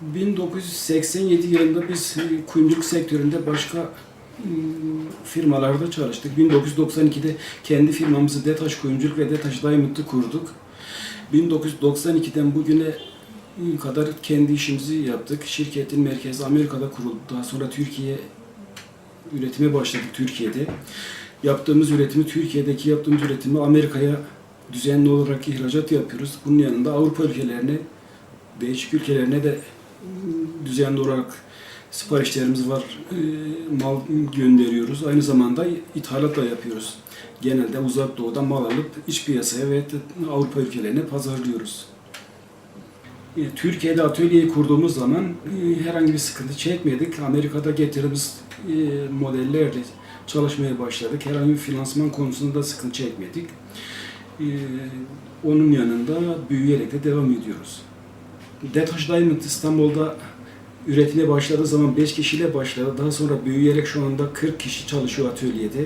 1987 yılında biz e, kuyumculuk sektöründe başka mm, firmalarda çalıştık. 1992'de kendi firmamızı Detaş Kuyumculuk ve Detaş Diamond'ı kurduk. 1992'den bugüne e, kadar kendi işimizi yaptık. Şirketin merkezi Amerika'da kuruldu. Daha sonra Türkiye üretime başladık Türkiye'de. Yaptığımız üretimi, Türkiye'deki yaptığımız üretimi Amerika'ya düzenli olarak ihracat yapıyoruz. Bunun yanında Avrupa ülkelerine, değişik ülkelerine de düzenli olarak siparişlerimiz var. E, Mal gönderiyoruz. Aynı zamanda ithalat da yapıyoruz. Genelde uzak doğudan mal alıp iç piyasaya ve Avrupa ülkelerine pazarlıyoruz. E, Türkiye'de atölyeyi kurduğumuz zaman e, herhangi bir sıkıntı çekmedik. Amerika'da getirdiğimiz modellerle çalışmaya başladık. Herhangi bir finansman konusunda da sıkıntı çekmedik. Onun yanında büyüyerek de devam ediyoruz. Detaş Diamond İstanbul'da üretime başladığı zaman 5 kişiyle başladı. Daha sonra büyüyerek şu anda 40 kişi çalışıyor atölyede.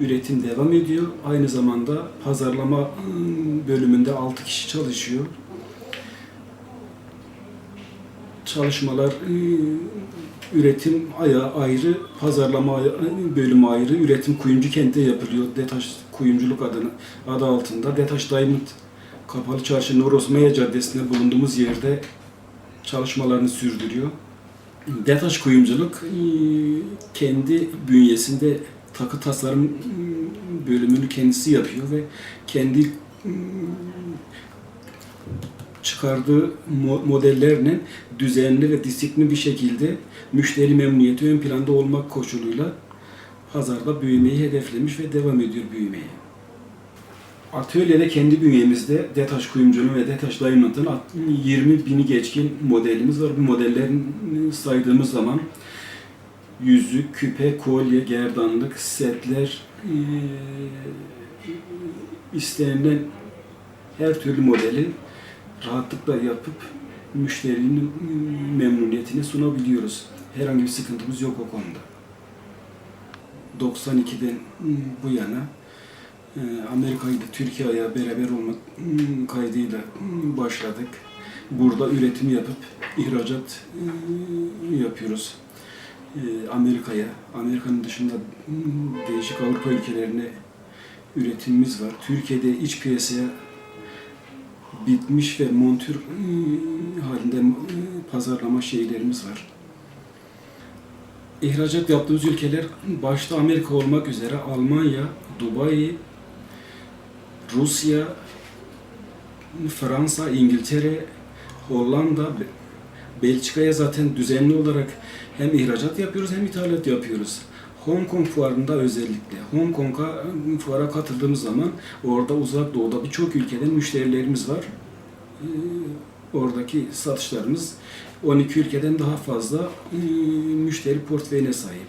Üretim devam ediyor. Aynı zamanda pazarlama ıı, bölümünde 6 kişi çalışıyor. Çalışmalar ıı, üretim ayağı ayrı, pazarlama aya- bölümü ayrı, üretim kuyumcu kentte yapılıyor. Detaş Kuyumculuk adını adı altında. Detaş Diamond Kapalı Çarşı Norosmaya Caddesi'nde bulunduğumuz yerde çalışmalarını sürdürüyor. Detaş Kuyumculuk e, kendi bünyesinde takı tasarım e, bölümünü kendisi yapıyor ve kendi e, çıkardığı mo- modellerle düzenli ve disiplinli bir şekilde müşteri memnuniyeti ön planda olmak koşuluyla pazarda büyümeyi hedeflemiş ve devam ediyor büyümeye. Atölyede kendi bünyemizde Detaş Kuyumculuğu ve Detaş Diamond'ın 20 bini geçkin modelimiz var. Bu modellerin saydığımız zaman yüzük, küpe, kolye, gerdanlık, setler, istenilen her türlü modeli rahatlıkla yapıp müşterinin memnuniyetini sunabiliyoruz. Herhangi bir sıkıntımız yok o konuda. 92'den bu yana e, Amerika ile Türkiye beraber olmak mm, kaydıyla mm, başladık. Burada üretim yapıp ihracat e, yapıyoruz. E, Amerika'ya, Amerika'nın dışında değişik Avrupa ülkelerine üretimimiz var. Türkiye'de iç piyasaya bitmiş ve montür halinde pazarlama şeylerimiz var. İhracat yaptığımız ülkeler başta Amerika olmak üzere Almanya, Dubai, Rusya, Fransa, İngiltere, Hollanda, Be- Belçika'ya zaten düzenli olarak hem ihracat yapıyoruz hem ithalat yapıyoruz. Hong Kong fuarında özellikle. Hong Kong'a ıı, fuara katıldığımız zaman orada uzak doğuda birçok ülkeden müşterilerimiz var. Oradaki satışlarımız 12 ülkeden daha fazla ıı, müşteri portföyüne sahip.